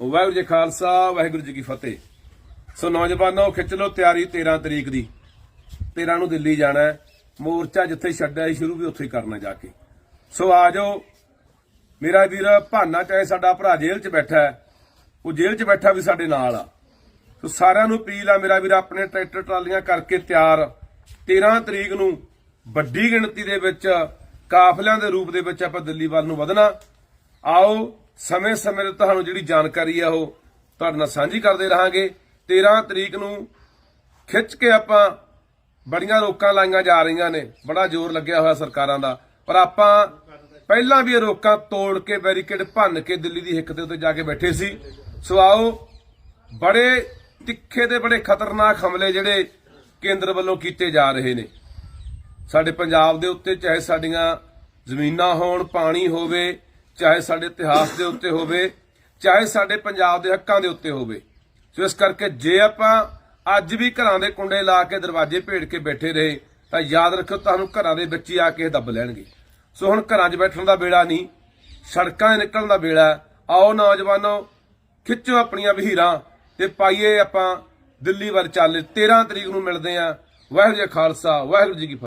ਵਾਹਿਗੁਰੂ ਜੀ ਖਾਲਸਾ, ਵਾਹਿਗੁਰੂ ਜੀ ਕੀ ਫਤਿਹ। ਸੋ ਨੌਜਵਾਨੋ, ਖਿੱਚ ਲਓ ਤਿਆਰੀ 13 ਤਰੀਕ ਦੀ। 13 ਨੂੰ ਦਿੱਲੀ ਜਾਣਾ ਹੈ। ਮੋਰਚਾ ਜਿੱਥੇ ਛੱਡਿਆ ਸ਼ੁਰੂ ਵੀ ਉੱਥੇ ਹੀ ਕਰਨਾ ਜਾ ਕੇ। ਸੋ ਆ ਜਾਓ। ਮੇਰਾ ਵੀਰ ਭਾਨਾ ਚਾਹੇ ਸਾਡਾ ਭਰਾ ਜੇਲ੍ਹ 'ਚ ਬੈਠਾ ਹੈ, ਉਹ ਜੇਲ੍ਹ 'ਚ ਬੈਠਾ ਵੀ ਸਾਡੇ ਨਾਲ ਆ। ਸੋ ਸਾਰਿਆਂ ਨੂੰ ਅਪੀਲ ਆ, ਮੇਰਾ ਵੀਰ ਆਪਣੇ ਟਰੈਕਟਰ ਟਰਾਲੀਆਂ ਕਰਕੇ ਤਿਆਰ। 13 ਤਰੀਕ ਨੂੰ ਵੱਡੀ ਗਿਣਤੀ ਦੇ ਵਿੱਚ ਕਾਫਲਿਆਂ ਦੇ ਰੂਪ ਦੇ ਵਿੱਚ ਆਪਾਂ ਦਿੱਲੀ ਵੱਲ ਨੂੰ ਵਧਣਾ। ਆਓ ਸਮੇਂ-ਸਮੇਂ ਤੇ ਤੁਹਾਨੂੰ ਜਿਹੜੀ ਜਾਣਕਾਰੀ ਆ ਉਹ ਤੁਹਾਡੇ ਨਾਲ ਸਾਂਝੀ ਕਰਦੇ ਰਹਾਂਗੇ। 13 ਤਰੀਕ ਨੂੰ ਖਿੱਚ ਕੇ ਆਪਾਂ ਬੜੀਆਂ ਰੋਕਾਂ ਲਾਈਆਂ ਜਾ ਰਹੀਆਂ ਨੇ। ਬੜਾ ਜ਼ੋਰ ਲੱਗਿਆ ਹੋਇਆ ਸਰਕਾਰਾਂ ਦਾ। ਪਰ ਆਪਾਂ ਪਹਿਲਾਂ ਵੀ ਇਹ ਰੋਕਾਂ ਤੋੜ ਕੇ, ਬੈਰੀਕੇਡ ਭੰਨ ਕੇ ਦਿੱਲੀ ਦੀ ਹਿੱਕ ਦੇ ਉੱਤੇ ਜਾ ਕੇ ਬੈਠੇ ਸੀ। ਸੋ ਆਓ, ਬੜੇ ਤਿੱਖੇ ਤੇ ਬੜੇ ਖਤਰਨਾਕ ਹਮਲੇ ਜਿਹੜੇ ਕੇਂਦਰ ਵੱਲੋਂ ਕੀਤੇ ਜਾ ਰਹੇ ਨੇ। ਸਾਡੇ ਪੰਜਾਬ ਦੇ ਉੱਤੇ ਚਾਹੇ ਸਾਡੀਆਂ ਜ਼ਮੀਨਾਂ ਹੋਣ, ਪਾਣੀ ਹੋਵੇ ਚਾਹੇ ਸਾਡੇ ਇਤਿਹਾਸ ਦੇ ਉੱਤੇ ਹੋਵੇ, ਚਾਹੇ ਸਾਡੇ ਪੰਜਾਬ ਦੇ ਹੱਕਾਂ ਦੇ ਉੱਤੇ ਹੋਵੇ। ਸੋ ਇਸ ਕਰਕੇ ਜੇ ਆਪਾਂ ਅੱਜ ਵੀ ਘਰਾਂ ਦੇ ਕੁੰਡੇ ਲਾ ਕੇ ਦਰਵਾਜ਼ੇ ਭੇੜ ਕੇ ਬੈਠੇ ਰਹੇ, ਤਾਂ ਯਾਦ ਰੱਖੋ ਤੁਹਾਨੂੰ ਘਰਾਂ ਦੇ ਵਿੱਚ ਹੀ ਆ ਕੇ ਇਹ ਦੱਬ ਲੈਣਗੇ। ਸੋ ਹੁਣ ਘਰਾਂ 'ਚ ਬੈਠਣ ਦਾ ਵੇਲਾ ਨਹੀਂ, ਸੜਕਾਂ 'ਤੇ ਨਿਕਲਣ ਦਾ ਵੇਲਾ। ਆਓ ਨੌਜਵਾਨੋ, ਖਿੱਚੋ ਆਪਣੀਆਂ ਵਹੀਰਾਂ ਤੇ ਪਾਈਏ ਆਪਾਂ ਦਿੱਲੀ ਵੱਲ ਚੱਲ। 13 ਤਰੀਕ ਨੂੰ ਮਿਲਦੇ ਆਂ ਵਾਹਿਗੁਰੂ ਜੀ ਖਾਲਸਾ, ਵਾਹਿਗੁਰੂ ਜੀ ਕੀ ਫਤਿਹ।